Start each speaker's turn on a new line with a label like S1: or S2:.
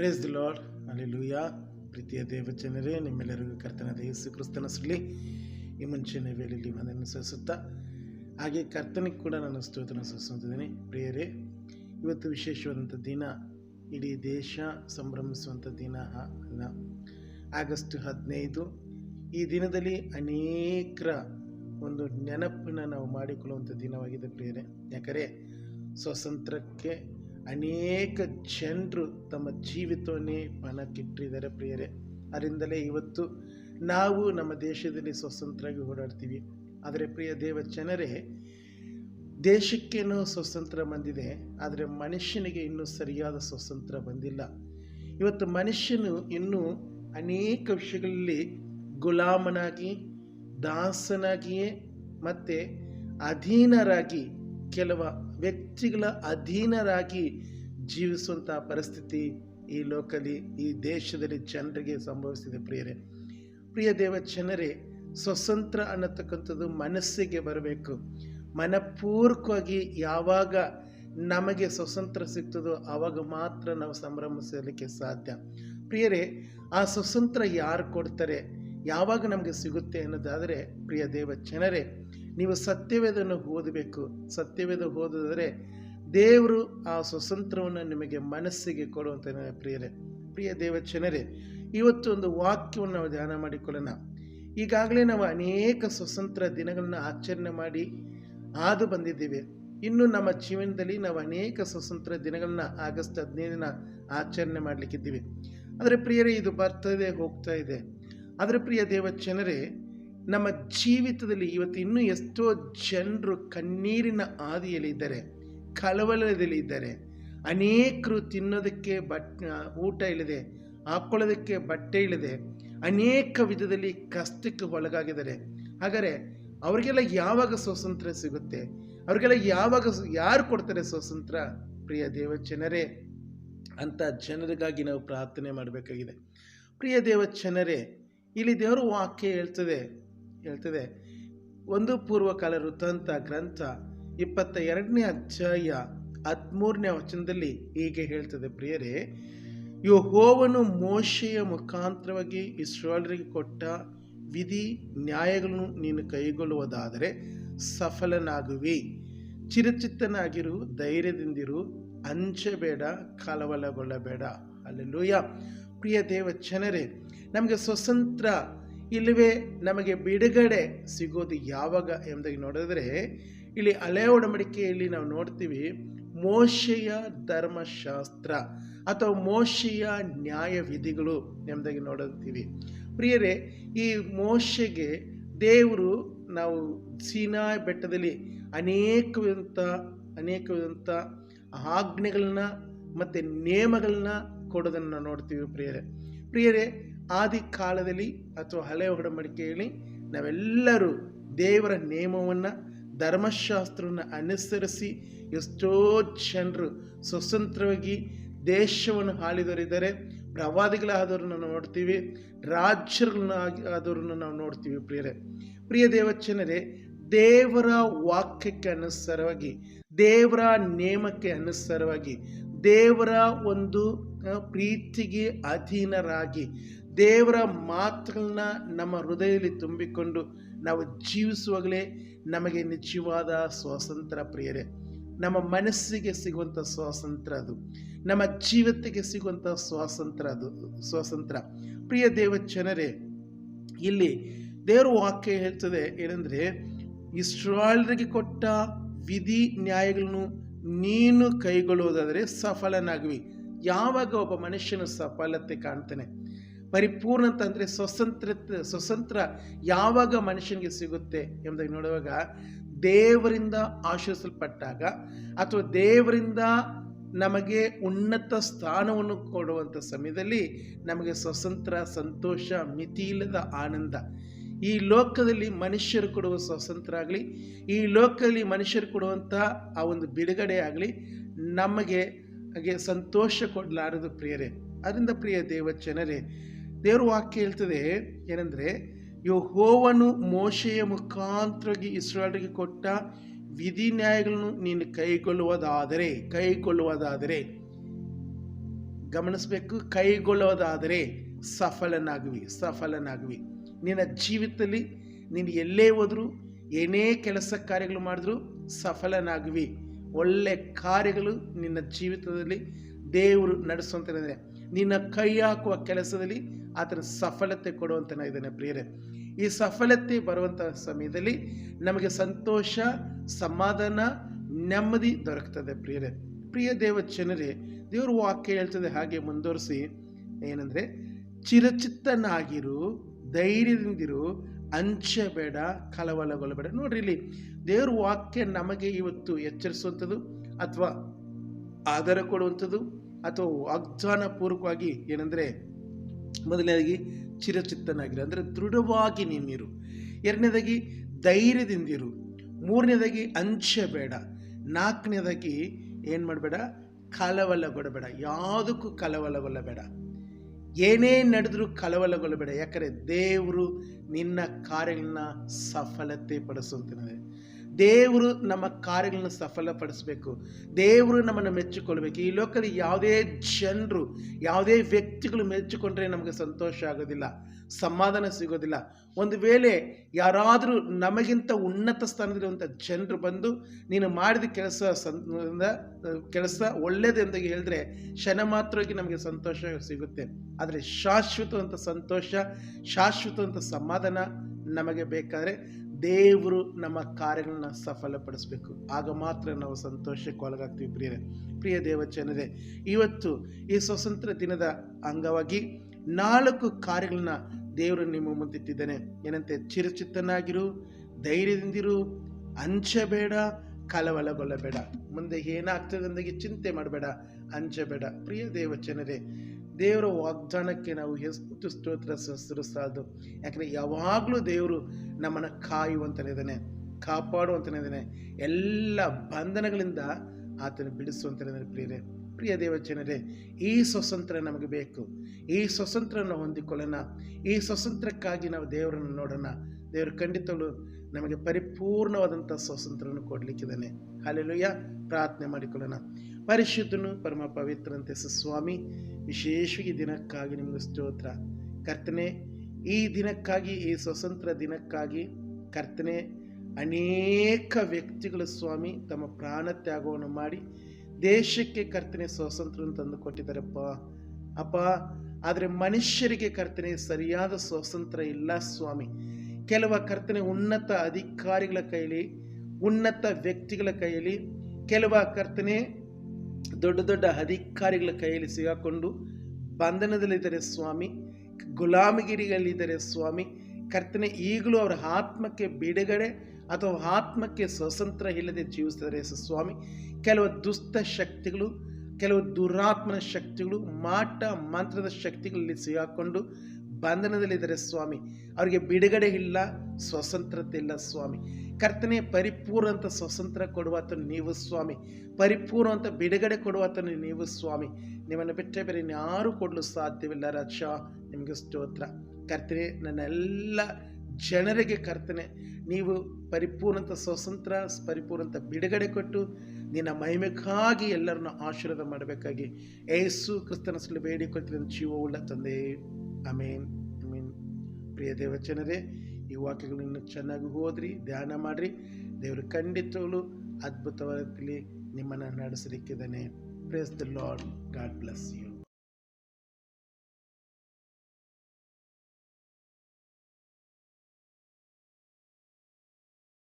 S1: Praise the lord ಅಲ್ಲಿ ಲೂಯಾ ಪ್ರೀತಿಯ ದೇವಜನರೇ, ನಿಮ್ಮೆಲ್ಲರಿಗೂ ಕರ್ತನಾದ ಯೇಸು ಕ್ರಿಸ್ತನ ಸುಳ್ಳಿ. ಈ ಮುಂಚಿನ ವೇಳೆಯಲ್ಲಿ ಮನನ್ನು ಸಲ್ಲಿಸುತ್ತಾ, ಹಾಗೆ ಕರ್ತನಿಗೆ ಕೂಡ ನಾನು ಸ್ತೋತ್ರನ ಸಲ್ಲಿಸುತ್ತಿದ್ದೇನೆ. ಪ್ರಿಯರೇ, ಇವತ್ತು ವಿಶೇಷವಾದಂಥ ದಿನ, ಇಡೀ ದೇಶ ಸಂಭ್ರಮಿಸುವಂಥ ದಿನ ಆಗಸ್ಟ್ ಹದಿನೈದು, ಈ ದಿನದಲ್ಲಿ ಅನೇಕರ ಒಂದು ನೆನಪನ್ನು ನಾವು ಮಾಡಿಕೊಳ್ಳುವಂಥ ದಿನವಾಗಿದೆ ಪ್ರಿಯರೇ. ಯಾಕಂದರೆ, ಸ್ವಾತಂತ್ರ್ಯಕ್ಕೆ ಅನೇಕ ಜನರು ತಮ್ಮ ಜೀವಿತವನ್ನೇ ಪಣಕ್ಕಿಟ್ಟಿದ್ದಾರೆ ಪ್ರಿಯರೇ. ಅದರಿಂದಲೇ ಇವತ್ತು ನಾವು ನಮ್ಮ ದೇಶದಲ್ಲಿ ಸ್ವತಂತ್ರವಾಗಿ ಓಡಾಡ್ತೀವಿ. ಆದರೆ ಪ್ರಿಯ ದೇವ ಜನರೇ ದೇಶಕ್ಕೇನೋ ಸ್ವತಂತ್ರ ಬಂದಿದೆ, ಆದರೆ ಮನುಷ್ಯನಿಗೆ ಇನ್ನೂ ಸರಿಯಾದ ಸ್ವತಂತ್ರ ಬಂದಿಲ್ಲ. ಇವತ್ತು ಮನುಷ್ಯನು ಇನ್ನೂ ಅನೇಕ ವಿಷಯಗಳಲ್ಲಿ ಗುಲಾಮನಾಗಿ, ದಾಸನಾಗಿಯೇ ಮತ್ತು ಅಧೀನರಾಗಿ ಕೆಲವ ವ್ಯಕ್ತಿಗಳ ಅಧೀನರಾಗಿ ಜೀವಿಸುವಂಥ ಪರಿಸ್ಥಿತಿ ಈ ಲೋಕದಲ್ಲಿ, ಈ ದೇಶದಲ್ಲಿ ಜನರಿಗೆ ಸಂಭವಿಸಿದೆ ಪ್ರಿಯರೇ. ಪ್ರಿಯ ದೇವ ಜನರೇ, ಸ್ವತಂತ್ರ ಅನ್ನತಕ್ಕಂಥದ್ದು ಮನಸ್ಸಿಗೆ ಬರಬೇಕು. ಮನಪೂರ್ವಕವಾಗಿ ಯಾವಾಗ ನಮಗೆ ಸ್ವತಂತ್ರ ಸಿಗ್ತದೋ ಆವಾಗ ಮಾತ್ರ ನಾವು ಸಂಭ್ರಮಿಸಲಿಕ್ಕೆ ಸಾಧ್ಯ. ಪ್ರಿಯರೇ, ಆ ಸ್ವತಂತ್ರ ಯಾರು ಕೊಡ್ತಾರೆ, ಯಾವಾಗ ನಮಗೆ ಸಿಗುತ್ತೆ ಅನ್ನೋದಾದರೆ ಪ್ರಿಯ ದೇವ ಜನರೇ ನೀವು ಸತ್ಯವೇದನ್ನು ಓದಬೇಕು. ಸತ್ಯವೇದ ಓದಿದರೆ ದೇವರು ಆ ಸ್ವತಂತ್ರವನ್ನು ನಿಮಗೆ ಮನಸ್ಸಿಗೆ ಕೊಡುವಂಥ ಪ್ರಿಯರೇ. ಪ್ರಿಯ ದೇವಚನರೇ ಇವತ್ತು ಒಂದು ವಾಕ್ಯವನ್ನು ನಾವು ಧ್ಯಾನ ಮಾಡಿಕೊಳ್ಳೋಣ. ಈಗಾಗಲೇ ನಾವು ಅನೇಕ ಸ್ವತಂತ್ರ ದಿನಗಳನ್ನು ಆಚರಣೆ ಮಾಡಿ ಆದು ಬಂದಿದ್ದೇವೆ. ಇನ್ನು ನಮ್ಮ ಜೀವನದಲ್ಲಿ ನಾವು ಅನೇಕ ಸ್ವತಂತ್ರ ದಿನಗಳನ್ನ ಆಗಸ್ಟ್ ಹದಿನೈದನ ಆಚರಣೆ ಮಾಡಲಿಕ್ಕಿದ್ದೀವಿ. ಆದರೆ ಪ್ರಿಯರೇ, ಇದು ಬರ್ತದೆ ಹೋಗ್ತಾ ಇದೆ. ಆದರೆ ಪ್ರಿಯ ದೇವ ಜನರೇ ನಮ್ಮ ಜೀವಿತದಲ್ಲಿ ಇವತ್ತು ಇನ್ನೂ ಎಷ್ಟೋ ಜನರು ಕಣ್ಣೀರಿನ ಆದಿಯಲ್ಲಿದ್ದಾರೆ ಕಳವಳದಲ್ಲಿ ಇದ್ದಾರೆ. ಅನೇಕರು ತಿನ್ನೋದಕ್ಕೆ ಬಟ್ ಊಟ ಇಲ್ಲದೆ ಹಾಕ್ಕೊಳ್ಳೋದಕ್ಕೆ ಬಟ್ಟೆ ಇಲ್ಲದೆ, ಅನೇಕ ವಿಧದಲ್ಲಿ ಕಷ್ಟಕ್ಕೆ ಒಳಗಾಗಿದ್ದಾರೆ. ಹಾಗಾದರೆ ಅವರಿಗೆಲ್ಲ ಯಾವಾಗ ಸ್ವಾತಂತ್ರ್ಯ ಸಿಗುತ್ತೆ? ಅವರಿಗೆಲ್ಲ ಯಾವಾಗ ಯಾರು ಕೊಡ್ತಾರೆ ಸ್ವಾತಂತ್ರ್ಯ? ಪ್ರಿಯ ದೇವ ಜನರೇ, ಅಂತ ಜನರಿಗಾಗಿ ನಾವು ಪ್ರಾರ್ಥನೆ ಮಾಡಬೇಕಾಗಿದೆ. ಪ್ರಿಯ ದೇವ ಜನರೇ, ಇಲ್ಲಿ ದೇವರು ವಾಕ್ಯ ಹೇಳ್ತದೆ ಹೇಳ್ತದೆ. ಒಂದು ಪೂರ್ವಕಾಲ ವೃತ್ತಾಂತ ಗ್ರಂಥ ಇಪ್ಪತ್ತ ಎರಡನೇ ಅಧ್ಯಾಯ ಹದಿಮೂರನೇ ವಚನದಲ್ಲಿ ಹೀಗೆ ಹೇಳ್ತದೆ, ಪ್ರಿಯರೇ, ಯೆಹೋವನು ಮೋಶೆಯ ಮುಖಾಂತರವಾಗಿ ಇಸ್ರೋಲರಿಗೆ ಕೊಟ್ಟ ವಿಧಿ ನ್ಯಾಯಗಳನ್ನು ನೀನು ಕೈಗೊಳ್ಳುವುದಾದರೆ ಸಫಲನಾಗುವಿ. ಚಿರಚಿತ್ತನಾಗಿರು, ಧೈರ್ಯದಿಂದಿರು ಅಂಚಬೇಡ ಕಲವಲಗೊಳ್ಳಬೇಡ ಅಲ್ಲೆಲ್ಲೂಯ್ಯ ಪ್ರಿಯ ದೇವ ಜನರೇ ನಮಗೆ ಸ್ವತಂತ್ರ ಇಲ್ಲವೇ ನಮಗೆ ಬಿಡುಗಡೆ ಸಿಗೋದು ಯಾವಾಗ ಎಂಬುದಾಗಿ ನೋಡಿದ್ರೆ, ಇಲ್ಲಿ ಅಲೆ ಒಡಂಬಡಿಕೆಯಲ್ಲಿ ನಾವು ನೋಡ್ತೀವಿ, ಮೋಶೆಯ ಧರ್ಮಶಾಸ್ತ್ರ ಅಥವಾ ಮೋಶೆಯ ನ್ಯಾಯ ವಿಧಿಗಳು ಎಂಬುದಾಗಿ ನೋಡುತ್ತೀವಿ. ಪ್ರಿಯರೇ, ಈ ಮೋಶೆಗೆ ದೇವರು ನಾವು ಸೀನಾ ಬೆಟ್ಟದಲ್ಲಿ ಅನೇಕವಿದಂಥ ಅನೇಕವಿದಂಥ ಆಜ್ಞೆಗಳನ್ನ ಮತ್ತು ನಿಯಮಗಳನ್ನ ಕೊಡೋದನ್ನು ನೋಡ್ತೀವಿ ಪ್ರಿಯರೇ. ಪ್ರಿಯರೇ ಆದಿ ಕಾಲದಲ್ಲಿ ಅಥವಾ ಹಳೆ ಒಡಂಬಡಿಕೆಯಲ್ಲಿ ನಾವೆಲ್ಲರೂ ದೇವರ ನೇಮವನ್ನು, ಧರ್ಮಶಾಸ್ತ್ರವನ್ನು ಅನುಸರಿಸಿ ಎಷ್ಟೋ ಜನರು ಸ್ವತಂತ್ರವಾಗಿ ದೇಶವನ್ನು ಆಳಿದವರಿದ್ದಾರೆ ಪ್ರವಾದಿಗಳಾದವ್ರನ್ನ ನಾವು ನೋಡ್ತೀವಿ ರಾಜ್ಯಗಳನ್ನ ಆದವ್ರನ್ನ ನಾವು ನೋಡ್ತೀವಿ ಪ್ರಿಯರೇ. ಪ್ರಿಯ ದೇವಚನರೇ ದೇವರ ವಾಕ್ಯಕ್ಕೆ ಅನುಸಾರವಾಗಿ, ದೇವರ ನೇಮಕ್ಕೆ ಅನುಸಾರವಾಗಿ, ದೇವರ ಒಂದು ಪ್ರೀತಿಗೆ ಅಧೀನರಾಗಿ ದೇವರ ಮಾತುಗಳನ್ನ ನಮ್ಮ ಹೃದಯದಲ್ಲಿ ತುಂಬಿಕೊಂಡು ನಾವು ಜೀವಿಸುವಾಗಲೇ ನಮಗೆ ನಿಜವಾದ ಸ್ವಾತಂತ್ರ್ಯ ಪ್ರಿಯರೇ. ನಮ್ಮ ಮನಸ್ಸಿಗೆ ಸಿಗುವಂಥ ಸ್ವಾತಂತ್ರ್ಯ ಅದು. ನಮ್ಮ ಜೀವತ್ತಿಗೆ ಸಿಗುವಂಥ ಸ್ವಾತಂತ್ರ್ಯ ಅದು, ಸ್ವಾತಂತ್ರ್ಯ. ಪ್ರಿಯ ದೇವ ಜನರೇ, ಇಲ್ಲಿ ದೇವರ ವಾಕ್ಯ ಹೇಳ್ತದೆ ಏನಂದರೆ ಇಸ್ರಾಳರಿಗೆ ಕೊಟ್ಟ ವಿಧಿ ನ್ಯಾಯಗಳನ್ನು ನೀನು ಕೈಗೊಳ್ಳುವುದಾದರೆ ಸಫಲನಾಗ್ವಿ. ಯಾವಾಗ ಒಬ್ಬ ಮನುಷ್ಯನ ಸಫಲತೆ ಕಾಣ್ತಾನೆ? ಪರಿಪೂರ್ಣ ಅಂತಂದರೆ ಸ್ವತಂತ್ರ ಸ್ವತಂತ್ರ ಯಾವಾಗ ಮನುಷ್ಯನಿಗೆ ಸಿಗುತ್ತೆ ಎಂಬುದಾಗಿ ನೋಡುವಾಗ ದೇವರಿಂದ ಆಶ್ರಯಿಸಲ್ಪಟ್ಟಾಗ ಅಥವಾ ದೇವರಿಂದ ನಮಗೆ ಉನ್ನತ ಸ್ಥಾನವನ್ನು ಕೊಡುವಂಥ ಸಮಯದಲ್ಲಿ ನಮಗೆ ಸ್ವತಂತ್ರ, ಸಂತೋಷ, ಮಿತಿಯಿಲ್ಲದ ಆನಂದ. ಈ ಲೋಕದಲ್ಲಿ ಮನುಷ್ಯರು ಕೊಡುವ ಸ್ವತಂತ್ರ ಆಗಲಿ, ಈ ಲೋಕದಲ್ಲಿ ಮನುಷ್ಯರು ಕೊಡುವಂಥ ಆ ಒಂದು ಬಿಡುಗಡೆ ಆಗಲಿ ನಮಗೆ ಹಾಗೆ ಸಂತೋಷ ಕೊಡಲಾರದು ಪ್ರಿಯರೇ. ಅದರಿಂದ ಪ್ರಿಯ ದೇವ ಜನರೇ ದೇವ್ರ ವಾಕ್ಯ ಹೇಳ್ತದೆ ಏನಂದರೆ, ಯೆಹೋವನು ಮೋಶೆಯ ಮುಖಾಂತರವಾಗಿ ಇಸ್ರಾಲ್ರಿಗೆ ಕೊಟ್ಟ ವಿಧಿ ನ್ಯಾಯಗಳನ್ನು ನೀನು ಕೈಗೊಳ್ಳುವುದಾದರೆ ಕೈಗೊಳ್ಳುವುದಾದರೆ, ಗಮನಿಸಬೇಕು, ಕೈಗೊಳ್ಳುವುದಾದರೆ ಸಫಲನಾಗುವಿ ಸಫಲನಾಗುವಿ. ನಿನ್ನ ಜೀವಿತದಲ್ಲಿ ನೀನು ಎಲ್ಲೇ ಹೋದರೂ, ಏನೇ ಕೆಲಸ ಕಾರ್ಯಗಳು ಮಾಡಿದ್ರು ಸಫಲನಾಗುವಿ. ಒಳ್ಳೆ ಕಾರ್ಯಗಳು ನಿನ್ನ ಜೀವಿತದಲ್ಲಿ ದೇವರು ನಡೆಸುವಂತಂದರೆ ನಿನ್ನ ಕೈ ಹಾಕುವ ಕೆಲಸದಲ್ಲಿ ಆತನ ಸಫಲತೆ ಕೊಡುವಂತನಾಗಿದ್ದಾನೆ ಪ್ರಿಯರೇ. ಈ ಸಫಲತೆ ಬರುವಂಥ ಸಮಯದಲ್ಲಿ ನಮಗೆ ಸಂತೋಷ, ಸಮಾಧಾನ, ನೆಮ್ಮದಿ ದೊರಕ್ತದೆ ಪ್ರಿಯರೇ. ಪ್ರಿಯ ದೇವ ಜನರೇ ದೇವರು ವಾಕ್ಯ ಹೇಳ್ತದೆ ಹಾಗೆ ಮುಂದುವರಿಸಿ. ಏನಂದರೆ, ಚಿರಚಿತ್ತನಾಗಿರು, ಧೈರ್ಯದಿಂದಿರು, ಅಂಚಬೇಡ, ಕಲವಲಗೊಳ್ಳಬೇಡ. ನೋಡ್ರಿ ಇಲ್ಲಿ, ದೇವ್ರ ವಾಕ್ಯ ನಮಗೆ ಇವತ್ತು ಎಚ್ಚರಿಸುವಂಥದ್ದು ಅಥವಾ ಆಧಾರ ಕೊಡುವಂಥದ್ದು ಅಥವಾ ವಾಗ್ದಾನ ಪೂರ್ವಕವಾಗಿ ಏನಂದರೆ ಮೊದಲನೇದಾಗಿ ಚಿರಚಿತ್ತನಾಗಿರು. ಅಂದರೆ ದೃಢವಾಗಿ ನಿಮ್ಮಿರು. ಎರಡನೇದಾಗಿ ಧೈರ್ಯದಿಂದಿರು. ಮೂರನೇದಾಗಿ ಅಂಚಬೇಡ. ನಾಲ್ಕನೇದಾಗಿ ಏನು ಮಾಡಬೇಡ? ಕಲವಲಗೊಳ್ಳಬೇಡ ಯಾವುದಕ್ಕೂ ಕಲವಲಗೊಳ್ಳಬೇಡ. ಏನೇ ನಡೆದರೂ ಕಲವಲಗೊಳ್ಳಬೇಡ. ಯಾಕಂದರೆ ದೇವರು ನಿನ್ನ ಕಾರ್ಯಗಳನ್ನ ಸಫಲತೆ ಪಡಿಸುವಂತಿದೆ ದೇವರು ನಮ್ಮ ಕಾರ್ಯಗಳನ್ನು ಸಫಲಪಡಿಸಬೇಕು. ದೇವರು ನಮ್ಮನ್ನು ಮೆಚ್ಚಿಕೊಳ್ಬೇಕು. ಈ ಲೋಕದಲ್ಲಿ ಯಾವುದೇ ಜನರು, ಯಾವುದೇ ವ್ಯಕ್ತಿಗಳು ಮೆಚ್ಚಿಕೊಂಡ್ರೆ ನಮಗೆ ಸಂತೋಷ ಆಗೋದಿಲ್ಲ, ಸಮಾಧಾನ ಸಿಗೋದಿಲ್ಲ. ಒಂದು ವೇಳೆ ಯಾರಾದರೂ ನಮಗಿಂತ ಉನ್ನತ ಸ್ಥಾನದಲ್ಲಿರುವಂಥ ಜನರು ಬಂದು, ನೀನು ಮಾಡಿದ ಕೆಲಸ ಸಂದ, ಕೆಲಸ ಅಂತ ಹೇಳಿದ್ರೆ ಕ್ಷಣ ಮಾತ್ರವಾಗಿ ನಮಗೆ ಸಂತೋಷ ಸಿಗುತ್ತೆ. ಆದರೆ ಶಾಶ್ವತವಂಥ ಸಂತೋಷ ಶಾಶ್ವತವಂಥ ಸಮಾಧಾನ ನಮಗೆ ಬೇಕಾದರೆ ದೇವರು ನಮ್ಮ ಕಾರ್ಯಗಳನ್ನ ಸಫಲಪಡಿಸಬೇಕು. ಆಗ ಮಾತ್ರ ನಾವು ಸಂತೋಷಕ್ಕೆ ಒಳಗಾಗ್ತೀವಿ ಪ್ರಿಯರೇ. ಪ್ರಿಯ ದೇವಚನರೇ ಇವತ್ತು ಈ ಸ್ವಾತಂತ್ರ್ಯ ದಿನದ ಅಂಗವಾಗಿ ನಾಲ್ಕು ಕಾರ್ಯಗಳನ್ನ ದೇವರು ನಿಮ್ಮ ಮುಂದಿಟ್ಟಿದ್ದಾನೆ. ಏನಂತೆ? ಚಿರಚಿತ್ತನಾಗಿರು, ಧೈರ್ಯದಿಂದಿರು ಅಂಚಬೇಡ ಕಲವಲಗೊಳ್ಳಬೇಡ. ಮುಂದೆ ಏನಾಗ್ತದೆ ಅಂದಾಗಿ ಚಿಂತೆ ಮಾಡಬೇಡ ಅಂಚಬೇಡ ಪ್ರಿಯ ದೇವಚನರೇ ದೇವರ ವಾಗ್ದಾನಕ್ಕೆ ನಾವು ಎಷ್ಟು ಸ್ತೋತ್ರ ಸಲ್ಲಿಸಲು ಯಾಕಂದರೆ ಯಾವಾಗಲೂ ದೇವರು ನಮ್ಮನ್ನು ಕಾಯುವಂತನಿದ್ದಾನೆ, ಕಾಪಾಡುವಂತನಿದ್ದಾನೆ, ಎಲ್ಲ ಬಂಧನಗಳಿಂದ ಆತನ ಬಿಡಿಸುವಂತನಿದ್ದಾನೆ ಪ್ರಿಯರೇ. ಪ್ರಿಯ ದೇವಜನರೇ ಈ ಸ್ವತಂತ್ರ ನಮಗೆ ಬೇಕು. ಈ ಸ್ವತಂತ್ರನ ಹೊಂದಿಕೊಳ್ಳೋಣ. ಈ ಸ್ವತಂತ್ರಕ್ಕಾಗಿ ನಾವು ದೇವರನ್ನು ನೋಡೋಣ. ದೇವರು ಖಂಡಿತಗಳು ನಮಗೆ ಪರಿಪೂರ್ಣವಾದಂಥ ಸ್ವಾತಂತ್ರ್ಯವನ್ನು ಕೊಡಲಿಕ್ಕಿದ್ದಾನೆ. ಅಲ್ಲೆಲ್ಲೂಯ್ಯ ಪ್ರಾರ್ಥನೆ ಮಾಡಿಕೊಳ್ಳೋಣ. ಪರಿಶುದ್ಧನು ಪರಮ ಪವಿತ್ರಂತೆ ಸ್ವಾಮಿ ವಿಶೇಷವಾಗಿ ದಿನಕ್ಕಾಗಿ ನಿಮಗೆ ಸ್ತೋತ್ರ. ಕರ್ತನೆ, ಈ ದಿನಕ್ಕಾಗಿ, ಈ ಸ್ವತಂತ್ರ ದಿನಕ್ಕಾಗಿ ಕರ್ತನೆ, ಅನೇಕ ವ್ಯಕ್ತಿಗಳು ಸ್ವಾಮಿ ತಮ್ಮ ಪ್ರಾಣ ತ್ಯಾಗವನ್ನು ಮಾಡಿ ದೇಶಕ್ಕೆ ಕರ್ತನೆ ಸ್ವಾತಂತ್ರ್ಯವನ್ನು ತಂದು ಕೊಟ್ಟಿದ್ದಾರಪ್ಪ. ಅಪ್ಪ, ಆದರೆ ಮನುಷ್ಯರಿಗೆ ಕರ್ತನೆ ಸರಿಯಾದ ಸ್ವಾತಂತ್ರ್ಯ ಇಲ್ಲ ಸ್ವಾಮಿ. ಕೆಲವ ಕರ್ತನೆ ಉನ್ನತ ಅಧಿಕಾರಿಗಳ ಕೈಯಲ್ಲಿ ಉನ್ನತ ವ್ಯಕ್ತಿಗಳ ಕೈಯಲ್ಲಿ ಕೆಲವ ಕರ್ತನೆ ದೊಡ್ಡ ದೊಡ್ಡ ಅಧಿಕಾರಿಗಳ ಕೈಯಲ್ಲಿ ಸಿಗಾಕೊಂಡು ಬಂಧನದಲ್ಲಿದ್ದಾರೆ ಸ್ವಾಮಿ ಗುಲಾಮಗಿರಿಗಳಿದ್ದಾರೆ ಸ್ವಾಮಿ. ಕರ್ತನೆ, ಈಗಲೂ ಅವರ ಆತ್ಮಕ್ಕೆ ಬಿಡುಗಡೆ ಅಥವಾ ಆತ್ಮಕ್ಕೆ ಸ್ವತಂತ್ರ ಇಲ್ಲದೆ ಜೀವಿಸ್ತಾರೆ ಸ್ವಾಮಿ. ಕೆಲವು ದುಷ್ಟ ಶಕ್ತಿಗಳು, ಕೆಲವು ದುರಾತ್ಮನ ಶಕ್ತಿಗಳು, ಮಾಟ ಮಂತ್ರದ ಶಕ್ತಿಗಳಲ್ಲಿ ಸಿಗಾಕೊಂಡು ಬಂಧನದಲ್ಲಿದ್ದಾರೆ ಸ್ವಾಮಿ. ಅವರಿಗೆ ಬಿಡುಗಡೆ ಇಲ್ಲ, ಸ್ವತಂತ್ರತೆ ಇಲ್ಲ ಸ್ವಾಮಿ. ಕರ್ತನೆ ಪರಿಪೂರ್ಣಂತ ಸ್ವತಂತ್ರ ಕೊಡುವಾತನು ನೀವು ಸ್ವಾಮಿ. ಪರಿಪೂರ್ಣವಂತ ಬಿಡುಗಡೆ ಕೊಡುವಾತನು ನೀವು ಸ್ವಾಮಿ. ನಿಮ್ಮನ್ನು ಬಿಟ್ಟರೆ ಬೇರೆ ಯಾರು ಕೊಡಲು ಸಾಧ್ಯವಿಲ್ಲ ರಾಜ. ನಿಮಗೆ ಸ್ತೋತ್ರ. ಕರ್ತನೆ ನನ್ನ ಎಲ್ಲ ಜನರಿಗೆ ಕರ್ತನೆ, ನೀವು ಪರಿಪೂರ್ಣಂತ ಸ್ವತಂತ್ರ ಪರಿಪೂರ್ಣಂತ ಬಿಡುಗಡೆ ಕೊಟ್ಟು ನಿನ್ನ ಮಹಿಮೆಗಾಗಿ ಎಲ್ಲರನ್ನು ಆಶೀರ್ವಾದ ಮಾಡಬೇಕಾಗಿ. ಏಸು ಕ್ರಿಸ್ತನ ಬೇಡಿಕೊಳ್ತೀನಿ. ಜೀವವುಳ್ಳ ತಂದೆ ಅಮೀನ್ ಪ್ರಿಯ ದೇವಚನರೇ, ಈ ವಾಕ್ಯಗಳನ್ನು ಚೆನ್ನಾಗಿ ಓದ್ರಿ ಧ್ಯಾನ ಮಾಡಿರಿ. ದೇವರು ಖಂಡಿತವಾಗಲೂ ಅದ್ಭುತವಾದಲ್ಲಿ ನಿಮ್ಮನ್ನು ನಡೆಸಲಿಕ್ಕಿದ್ದಾನೆ. Praise the Lord God bless you